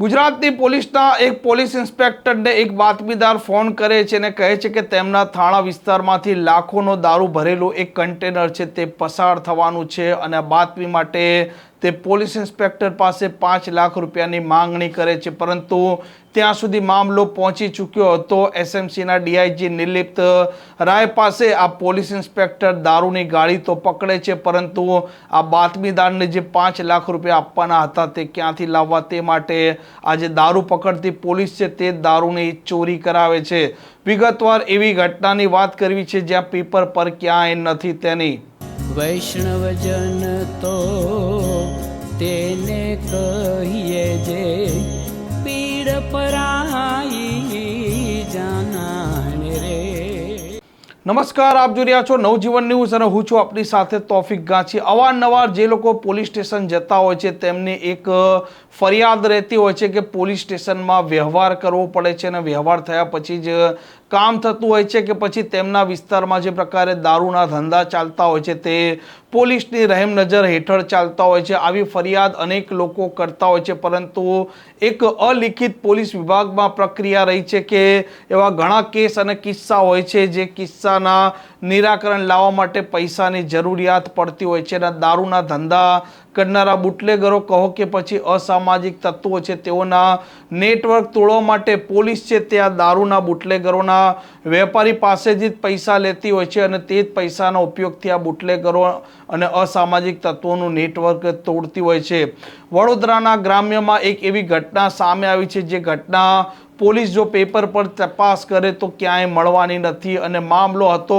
ગુજરાતની પોલીસના એક પોલીસ ઇન્સ્પેક્ટરને એક બાતમીદાર ફોન કરે છે અને કહે છે કે તેમના થાણા વિસ્તારમાંથી લાખોનો દારૂ ભરેલું એક કન્ટેનર છે તે પસાર થવાનું છે અને બાતમી માટે તે પોલીસ ઇન્સ્પેક્ટર પાસે પાંચ લાખ રૂપિયાની માંગણી કરે છે, પરંતુ ત્યાં સુધી મામલો પહોંચી ચૂક્યો હતો. એસએમસીના ડીઆઈજી નિર્લિપ્ત રાય પાસે આ પોલીસ ઇન્સ્પેક્ટર દારૂની ગાડી તો પકડે છે, પરંતુ આ બાતમીદારને જે પાંચ લાખ રૂપિયા આપવાના હતા તે ક્યાંથી લાવવા તે માટે આજે દારૂ પકડતી પોલીસ છે તે દારૂની ચોરી કરાવે છે. વિગતવાર એવી ઘટનાની વાત કરવી છે જ્યાં પેપર પર ક્યાંય નથી તેની. વૈષ્ણવજન તો તેને કહીએ જે પીડ પરાઈ જાનાને રે. નમસ્કાર, આપ જોઈ રહ્યા છો નવજીવન ન્યૂઝ અને હું છું આપની સાથે તોફિક ગાંચી. અવારનવાર જે લોકો પોલીસ સ્ટેશન જતા હોય છે, તેમને એક ફરિયાદ રહેતી હોય છે કે પોલીસ સ્ટેશનમાં વ્યવહાર કરવો પડે છે અને વ્યવહાર થયા પછી જ કામ થતું હોય છે કે પછી તેમના વિસ્તારમાં જે પ્રકારે દારૂના ધંધા ચાલતા હોય છે તે પોલીસની રહેમ નજર હેઠળ ચાલતા હોય છે. આવી ફરિયાદ અનેક લોકો કરતા હોય છે, પરંતુ એક અલિખિત પોલીસ વિભાગમાં પ્રક્રિયા રહી છે કે એવા ઘણા કેસ અને કિસ્સા હોય છે જે કિસ્સાના નિરાકરણ લાવવા માટે પૈસાની જરૂરિયાત પડતી હોય છે અને દારૂના ધંધા કરનારા બુટલેગરો કહો કે પછી અસામાજિક તત્વો છે, તેઓના નેટવર્ક તોડવા માટે પોલીસ છે, તે આ દારૂના બુટલેગરોના વેપારી પાસેથી જ પૈસા લેતી હોય છે અને તે જ પૈસાના ઉપયોગથી આ બુટલેગરો અને અસામાજિક તત્વોનું નેટવર્ક તોડતી હોય છે. વડોદરાના ગ્રામ્યમાં એક એવી ઘટના સામે આવી છે, જે ઘટના પોલીસ જો પેપર પર તપાસ કરે તો ક્યાંય મળવાની નથી અને મામલો હતો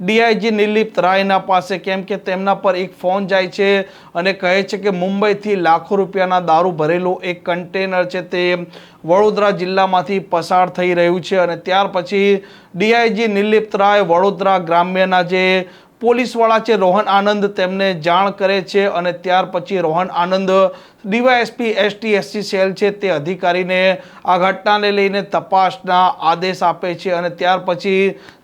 ડીઆઈજી નિલિપ્ત રાયના પાસે, કેમ કે તેમના પર એક ફોન જાય છે અને કહે છે કે મુંબઈથી લાખો રૂપિયાના દારૂ ભરેલું એક કન્ટેનર છે તે વડોદરા જિલ્લામાંથી પસાર થઈ રહ્યું છે અને ત્યાર પછી ડીઆઈજી નિર્લિપ્ત રાય વડોદરા ગ્રામ્યના જે પોલીસવાળા છે રોહન આનંદ તેમને જાણ કરે છે અને ત્યાર પછી Rohan Anand DYSP, ST, SC cell છે તે અધિકારીને આ ઘટનાને લઈને તપાસના આદેશ આપે છે અને ત્યાર પછી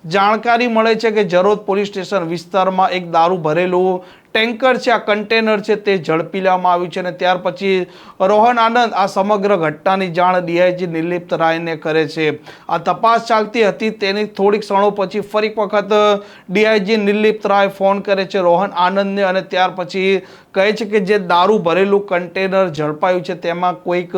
જાણકારી મળે છે કે જરોદ પોલીસ સ્ટેશન વિસ્તારમાં એક દારૂ ભરેલું ટેન્કર છે, આ કન્ટેનર છે તે ઝડપી લેવામાં આવ્યું છે અને ત્યાર પછી રોહન આનંદ આ સમગ્ર ઘટનાની જાણ ડીઆઈજી નિર્લિપ્ત રાયને કરે છે. આ તપાસ ચાલતી હતી તેની થોડીક ક્ષણો પછી ફરી વખત ડીઆઈજી નિર્લિપ્ત રાય ફોન કરે છે રોહન આનંદને અને ત્યાર પછી કહે છે કે જે દારૂ ભરેલું કન્ટેનર ઝડપાયું છે તેમાં કોઈક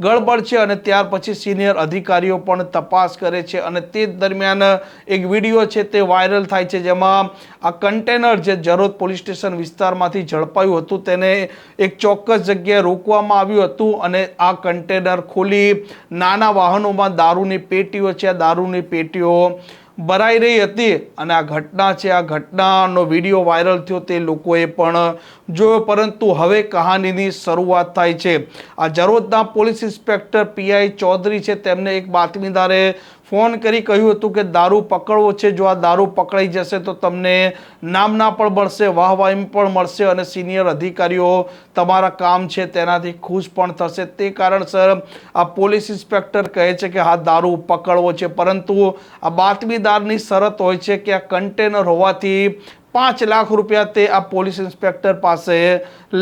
ગડબડ છે અને ત્યાર પછી સિનિયર અધિકારીઓ પણ તપાસ કરે છે અને તે દરમિયાન એક વીડિયો છે તે વાયરલ થાય છે જેમાં આ કન્ટેનર જે જરોદ પોલીસ સ્ટેશન વિસ્તારમાંથી ઝડપાયું હતું. તેને એક ચોક્કસ જગ્યાએ રોકવામાં આવ્યું હતું અને આ કન્ટેનર ખોલી નાના વાહનોમાં દારૂની પેટીઓ છે. આ દારૂની પેટીઓ ભરાઈ રહી હતી અને આ ઘટના છે. આ ઘટનાનો વીડિયો વાયરલ થયો. તે લોકોએ પણ જોયો. પરંતુ હવે કહાનીની શરૂઆત થાય છે. આ જરોદના પોલીસ ઇન્સ્પેક્ટર પીઆઈ ચૌધરી છે. તેમને એક બાતમીદારે ફોન કરી કહ્યું હતું કે દારૂ પકડવો છે, જો આ દારૂ પકડાઈ જશે તો તમને નામના પણ મળશે વાહવાહી પણ મળશે અને સિનિયર અધિકારીઓ તમારા કામ છે તેનાથી ખુશ પણ થશે. તે કારણસર આ પોલીસ ઇન્સ્પેક્ટર કહે છે કે હા, દારૂ પકડવો છે, પરંતુ આ બાતમીદારની શરત હોય છે કે આ કન્ટેનર હોવાથી પાંચ લાખ રૂપિયા તે આ પોલીસ ઇન્સ્પેક્ટર પાસે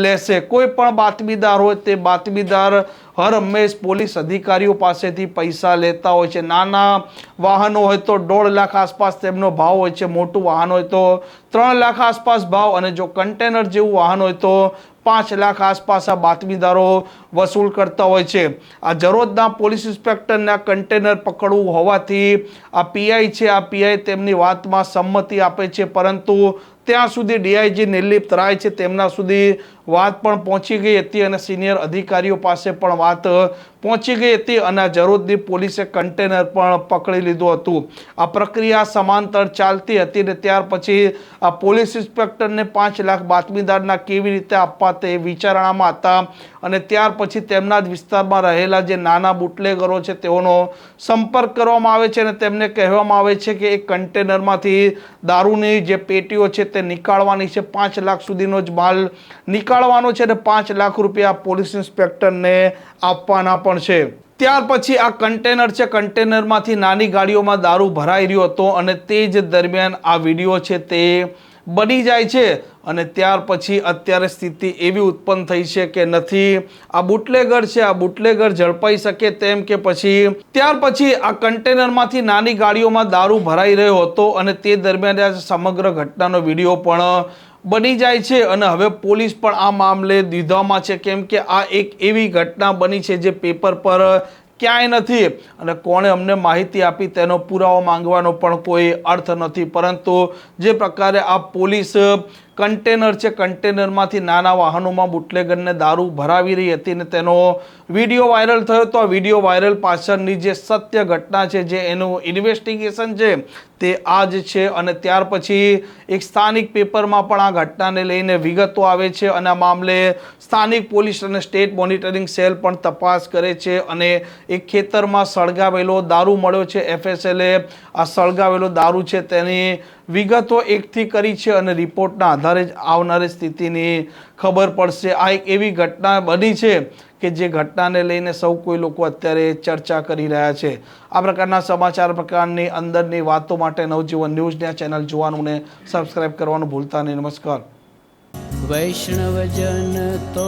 લેશે. કોઈ પણ બાતમીદાર હોય તે બાતમીદાર હર હંમેશ પોલીસ અધિકારીઓ પાસેથી પૈસા લેતા હોય છે. નાના વાહનો હોય તો દોઢ લાખ આસપાસ તેમનો ભાવ હોય છે. મોટું વાહન હોય તો ત્રણ લાખ આસપાસ ભાવ અને જો કન્ટેનર જેવું વાહન હોય તો પાંચ લાખ આસપાસ આ બાતમીદારો વસૂલ કરતા હોય છે. આ જરોદના પોલીસ ઇન્સ્પેક્ટરને કન્ટેનર પકડવું હોવાથી આ પીઆઈ છે. આ પીઆઈ તેમની વાતમાં સંમતિ આપે છે. પરંતુ ત્યાં સુધી ડીઆઈજી નિર્લિપ્ત રાય છે. તેમના સુધી વાત પણ પહોંચી ગઈ હતી અને સિનિયર અધિકારીઓ પાસે પણ વાત પહોંચી ગઈ હતી અને જરોદની પોલીસે કન્ટેનર પણ પકડી લીધું હતું. આ પ્રક્રિયા સમાંતર ચાલતી હતી ને ત્યાર પછી આ પોલીસ ઇન્સ્પેક્ટરને પાંચ લાખ બાતમીદારના કેવી રીતે આપવા તે વિચારણામાં હતા અને ત્યાર પછી તેમના જ વિસ્તારમાં રહેલા જે નાના બુટલેગરો છે તેઓનો સંપર્ક કરવામાં આવે છે અને તેમને કહેવામાં આવે છે કે એક કન્ટેનરમાંથી દારૂની જે પેટીઓ છે તે નીકાળવાની છે. પાંચ લાખ સુધીનો જ માલ નીકાળવાનો છે અને પાંચ લાખ રૂપિયા પોલીસ ઇન્સ્પેક્ટરને આપવાના પણ છે. ત્યાર પછી આ કન્ટેનર છે કન્ટેનરમાંથી નાની ગાડીઓમાં દારૂ ભરાઈ રહ્યો હતો અને તે જ દરમિયાન આ વીડિયો છે તે બની જાય છે અને ત્યાર પછી અત્યારે સ્થિતિ એવી ઉત્પન્ન થઈ છે કે નથી. આ બુટલેગર છે, આ બુટલેગર ઝડપાઈ શકે તેમ કે પછી ત્યાર પછી આ કન્ટેનરમાંથી નાની ગાડીઓમાં દારૂ ભરાઈ રહ્યો હતો અને તે દરમિયાન સમગ્ર ઘટનાનો વીડિયો પણ બની જાય છે અને હવે પોલીસ પણ આ મામલે દીધામાં છે. કેમ કે આ એક એવી ઘટના બની છે જે પેપર પર ક્યાંય નથી. અને કોણે અમને માહિતી આપી તેનો પુરાવો માંગવાનો પણ કોઈ અર્થ નથી. પરંતુ જે પ્રકારે આ પોલીસ કન્ટેનર છે, કન્ટેનરમાંથી નાના વાહનોમાં બુટલેગરને દારૂ ભરાવી રહી હતી ને તેનો વીડિયો વાયરલ થયો તો આ વીડિયો વાયરલ પાછળની જે સત્ય ઘટના છે, જે એનું ઇન્વેસ્ટિગેશન છે, તે આ જ છે. અને ત્યાર પછી એક સ્થાનિક પેપરમાં પણ આ ઘટનાને લઈને વિગતો આવે છે અને આ મામલે સ્થાનિક પોલીસ અને સ્ટેટ મોનિટરિંગ સેલ પણ તપાસ કરે છે અને એક ખેતરમાં સળગાવેલો દારૂ મળ્યો છે. એફએસએલે આ સળગાવેલો દારૂ છે તેની વિગતો એકથી કરી છે અને રિપોર્ટના આધારે જ આવનારી સ્થિતિની ખબર પડશે. આ એક એવી ઘટના બની છે કે જે ઘટનાને લઈને સૌ કોઈ લોકો અત્યારે ચર્ચા કરી રહ્યા છે. આ પ્રકારના સમાચાર પ્રકારની અંદરની વાતો માટે નવજીવન ન્યૂઝની આ ચેનલ જોવાનું ને સબસ્ક્રાઈબ કરવાનું ભૂલતા નહીં. નમસ્કાર. વૈષ્ણવજન તો